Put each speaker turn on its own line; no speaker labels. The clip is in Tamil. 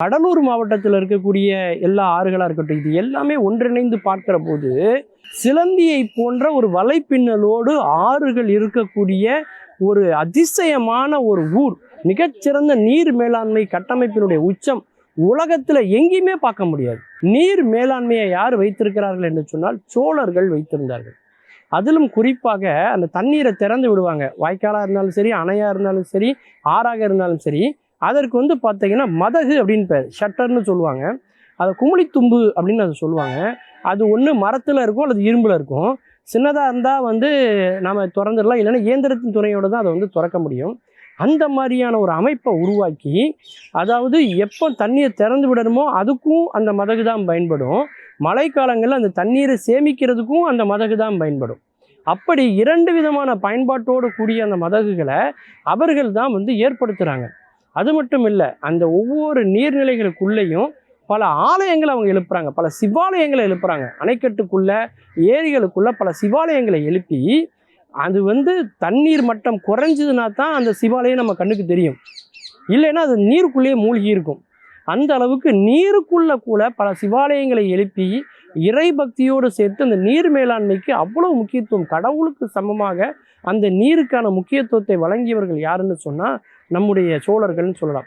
கடலூர் மாவட்டத்தில் இருக்கக்கூடிய எல்லா ஆறுகளாக இருக்கட்டும் இது எல்லாமே ஒன்றிணைந்து பார்க்கிற போது சிலந்தியை போன்ற ஒரு வலைப்பின்னலோடு ஆறுகள் இருக்கக்கூடிய ஒரு அதிசயமான ஒரு ஊர் மிகச்சிறந்த நீர் மேலாண்மை கட்டமைப்பினுடைய உச்சம் உலகத்தில் எங்கேயுமே பார்க்க முடியாது. நீர் மேலாண்மையை யார் வைத்திருக்கிறார்கள் என்று சொன்னால் சோழர்கள் வைத்திருந்தார்கள். அதிலும் குறிப்பாக அந்த தண்ணீரை திறந்து விடுவாங்க. வாய்க்காலாக இருந்தாலும் சரி அணையாக இருந்தாலும் சரி ஆறாக இருந்தாலும் சரி அதற்கு வந்து பார்த்தீங்கன்னா மதகு அப்படின்னு பேர் ஷட்டர்னு சொல்லுவாங்க. அதை குமிழித்தும்பு அப்படின்னு அதை சொல்லுவாங்க. அது ஒன்று மரத்தில் இருக்கும் அல்லது இரும்பில் இருக்கும். சின்னதாக இருந்தால் வந்து நம்ம திறந்துடலாம் இல்லைன்னா இயந்திரத்தின் துணையோடு தான் அதை வந்து திறக்க முடியும். அந்த மாதிரியான ஒரு அமைப்பை உருவாக்கி அதாவது எப்போ தண்ணியை திறந்து விடணுமோ அதுக்கும் அந்த மதகு தான் பயன்படும். மழைக்காலங்களில் அந்த தண்ணீரை சேமிக்கிறதுக்கும் அந்த மதகு தான் பயன்படும். அப்படி இரண்டு விதமான பயன்பாட்டோடு கூடிய அந்த மதகுகளை அவர்கள் தான் வந்து ஏற்படுத்துகிறாங்க அது மட்டும் இல்லை அந்த ஒவ்வொரு நீர்நிலைகளுக்குள்ளேயும் பல ஆலயங்களை அவங்க எழுப்புறாங்க. பல சிவாலயங்களை எழுப்புறாங்க. அணைக்கட்டுக்குள்ள ஏரிகளுக்குள்ள பல சிவாலயங்களை எழுப்பி அது வந்து தண்ணீர் மட்டம் குறைஞ்சதுனா தான் அந்த சிவாலயம் நம்ம கண்ணுக்கு தெரியும். இல்லைன்னா அது நீருக்குள்ளேயே மூழ்கி இருக்கும். அந்த அளவுக்கு நீருக்குள்ள கூட பல சிவாலயங்களை எழுப்பி இறை பக்தியோடு சேர்த்து அந்த நீர் மேலாண்மைக்கு அவ்வளவு முக்கியத்துவம் கடவுளுக்கு சமமாக அந்த நீருக்கான முக்கியத்துவத்தை வழங்கியவர்கள் யாருன்னு சொன்னால் நம்முடைய சோழர்கள்னு சொல்லலாம்.